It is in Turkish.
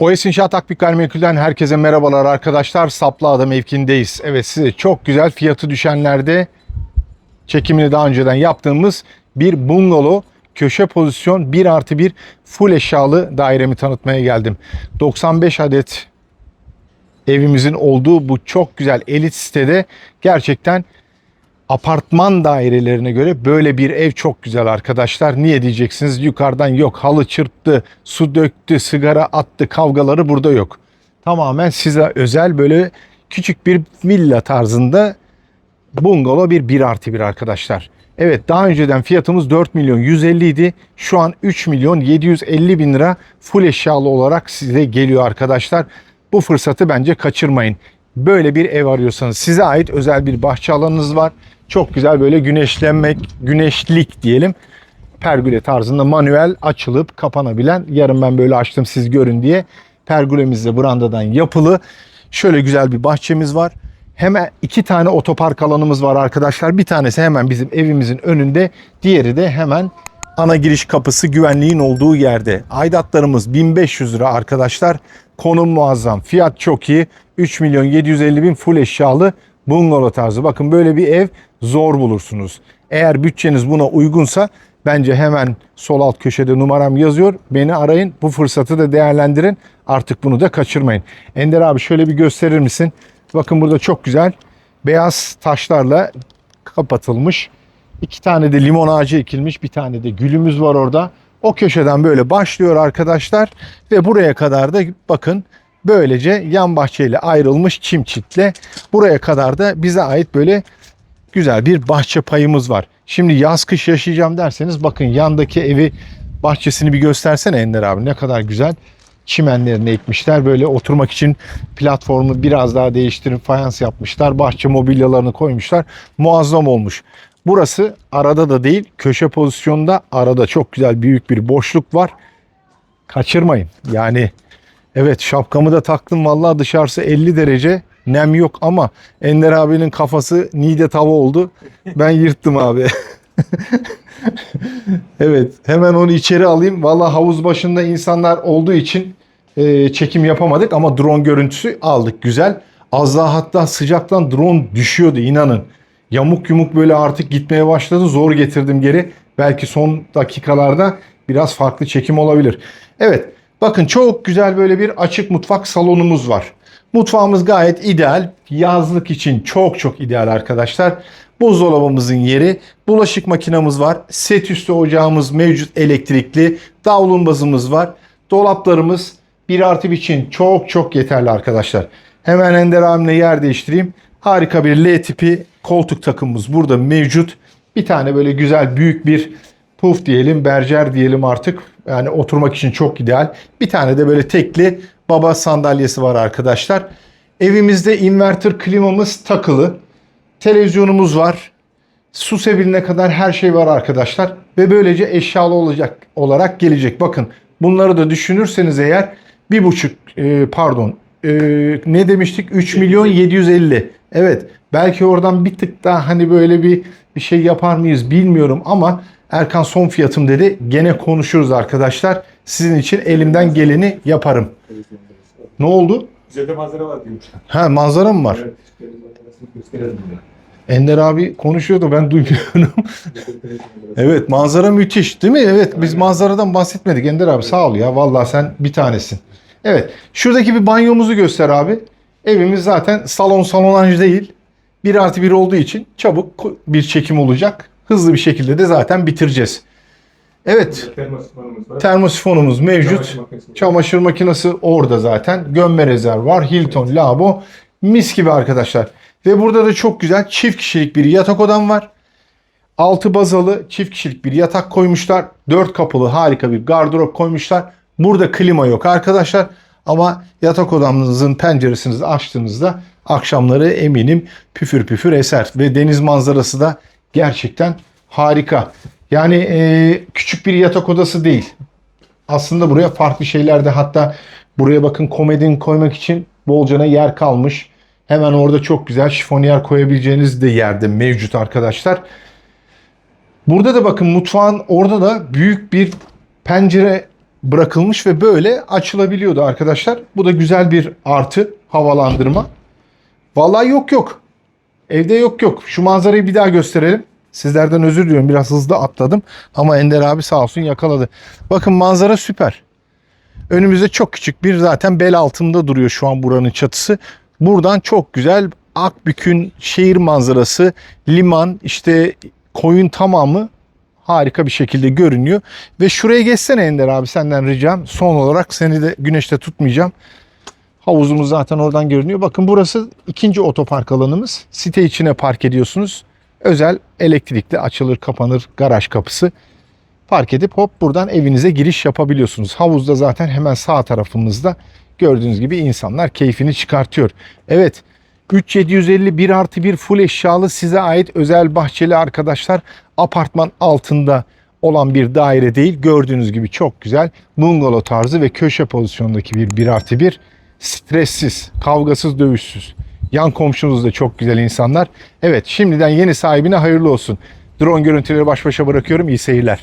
OS İnşaat Akbik Gayrimenkul'den herkese merhabalar arkadaşlar. Saplıada mevkindeyiz. Evet size çok güzel fiyatı düşenlerde çekimini daha önceden yaptığımız bir bungalov köşe pozisyon 1 artı 1 full eşyalı dairemi tanıtmaya geldim. 95 adet evimizin olduğu bu çok güzel elit sitede gerçekten apartman dairelerine göre böyle bir ev çok güzel arkadaşlar. Niye diyeceksiniz? Yukarıdan yok. Halı çırptı, su döktü, sigara attı. Kavgaları burada yok. Tamamen size özel böyle küçük bir villa tarzında bungalov bir 1 artı 1 arkadaşlar. Evet daha önceden fiyatımız 4 milyon 150 idi. Şu an 3 milyon 750 bin lira full eşyalı olarak size geliyor arkadaşlar. Bu fırsatı bence kaçırmayın. Böyle bir ev arıyorsanız size ait özel bir bahçe alanınız var. Çok güzel böyle güneşlenmek, güneşlik diyelim. Pergüle tarzında manuel açılıp kapanabilen. Yarın ben böyle açtım siz görün diye. Pergülemiz de brandadan yapılı. Şöyle güzel bir bahçemiz var. Hemen iki tane otopark alanımız var arkadaşlar. Bir tanesi hemen bizim evimizin önünde. Diğeri de hemen ana giriş kapısı güvenliğin olduğu yerde. Aidatlarımız 1500 lira arkadaşlar. Konum muazzam. Fiyat çok iyi. 3 milyon 750 bin full eşyalı bungalov tarzı. Bakın böyle bir ev zor bulursunuz. Eğer bütçeniz buna uygunsa bence hemen sol alt köşede numaram yazıyor. Beni arayın. Bu fırsatı da değerlendirin. Artık bunu da kaçırmayın. Ender abi şöyle bir gösterir misin? Bakın burada çok güzel beyaz taşlarla kapatılmış. İki tane de limon ağacı ekilmiş. Bir tane de gülümüz var orada. O köşeden böyle başlıyor arkadaşlar. Ve buraya kadar da bakın böylece yan bahçeyle ayrılmış çim çitle. Buraya kadar da bize ait böyle güzel bir bahçe payımız var. Şimdi yaz kış yaşayacağım derseniz bakın yandaki evi bahçesini bir göstersene Ender abi ne kadar güzel çimenlerini ekmişler. Böyle oturmak için platformu biraz daha değiştirip fayans yapmışlar. Bahçe mobilyalarını koymuşlar. Muazzam olmuş. Burası arada da değil köşe pozisyonda arada çok güzel büyük bir boşluk var. Kaçırmayın. Yani evet şapkamı da taktım vallahi dışarısı 50 derece nem yok ama Ender abinin kafası nide tava oldu. Ben yırttım abi. evet hemen onu içeri alayım. Vallahi havuz başında insanlar olduğu için e, çekim yapamadık ama drone görüntüsü aldık güzel. Az daha hatta sıcaktan drone düşüyordu inanın. Yamuk yumuk böyle artık gitmeye başladı. Zor getirdim geri. Belki son dakikalarda biraz farklı çekim olabilir. Evet bakın çok güzel böyle bir açık mutfak salonumuz var. Mutfağımız gayet ideal. Yazlık için çok çok ideal arkadaşlar. Buzdolabımızın yeri, bulaşık makinamız var. Set üstü ocağımız mevcut elektrikli. Davlumbazımız var. Dolaplarımız 1 artı için çok çok yeterli arkadaşlar. Hemen Ender abimle yer değiştireyim. Harika bir L tipi koltuk takımımız burada mevcut. Bir tane böyle güzel büyük bir puf diyelim, berjer diyelim artık. Yani oturmak için çok ideal. Bir tane de böyle tekli baba sandalyesi var arkadaşlar. Evimizde inverter klimamız takılı. Televizyonumuz var. Su sebiline kadar her şey var arkadaşlar. Ve böylece eşyalı olacak olarak gelecek. Bakın bunları da düşünürseniz eğer bir buçuk e, pardon e, ne demiştik 3 milyon 750. Evet belki oradan bir tık daha hani böyle bir bir şey yapar mıyız bilmiyorum ama Erkan son fiyatım dedi. Gene konuşuruz arkadaşlar. Sizin için elimden geleni yaparım. Ne oldu? Güzel de manzara var diyor. Ha manzara mı var? Evet. gösterelim. Ender abi konuşuyordu ben duymuyorum. Evet. manzara müthiş değil mi? Evet biz manzaradan bahsetmedik Ender abi sağ ol ya. Vallahi sen bir tanesin. Evet şuradaki bir banyomuzu göster abi. Evimiz zaten salon salonaj değil. 1 artı 1 olduğu için çabuk bir çekim olacak. Hızlı bir şekilde de zaten bitireceğiz. Evet termosifonumuz mevcut. Çamaşır makinesi var. Çamaşır makinesi orada zaten. Gömme rezerv var. Hilton, lavabo. Mis gibi arkadaşlar. Ve burada da çok güzel çift kişilik bir yatak odam var. Altı bazalı çift kişilik bir yatak koymuşlar. Dört kapılı harika bir gardırop koymuşlar. Burada klima yok arkadaşlar. Ama yatak odamızın penceresini açtığınızda akşamları eminim püfür püfür eser. Ve deniz manzarası da gerçekten harika. Yani e, küçük bir yatak odası değil aslında buraya farklı şeyler de hatta buraya bakın komedin koymak için bolcana yer kalmış. Hemen orada çok güzel şifoniyer koyabileceğiniz de yerde mevcut arkadaşlar. Burada da bakın mutfağın orada da büyük bir pencere bırakılmış ve böyle açılabiliyordu arkadaşlar. Bu da güzel bir artı havalandırma. Vallahi yok yok. Evde yok yok. Şu manzarayı bir daha gösterelim. Sizlerden özür diliyorum. Biraz hızlı atladım. Ama Ender abi sağ olsun yakaladı. Bakın manzara süper. Önümüzde çok küçük bir zaten bel altında duruyor şu an buranın çatısı. Buradan çok güzel Akbük'ün şehir manzarası, liman, işte koyun tamamı harika bir şekilde görünüyor. Ve şuraya geçsene Ender abi senden ricam. Son olarak seni de güneşte tutmayacağım. Havuzumuz zaten oradan görünüyor. Bakın burası ikinci otopark alanımız. Site içine park ediyorsunuz. Özel elektrikli açılır kapanır garaj kapısı. Park edip hop buradan evinize giriş yapabiliyorsunuz. Havuzda zaten hemen sağ tarafımızda gördüğünüz gibi insanlar keyfini çıkartıyor. Evet 3750 1 artı 1 full eşyalı size ait özel bahçeli arkadaşlar apartman altında olan bir daire değil. Gördüğünüz gibi çok güzel bungalov tarzı ve köşe pozisyondaki bir 1 artı 1 stressiz, kavgasız, dövüşsüz. Yan komşunuz da çok güzel insanlar. Evet şimdiden yeni sahibine hayırlı olsun. Drone görüntüleri baş başa bırakıyorum. İyi seyirler.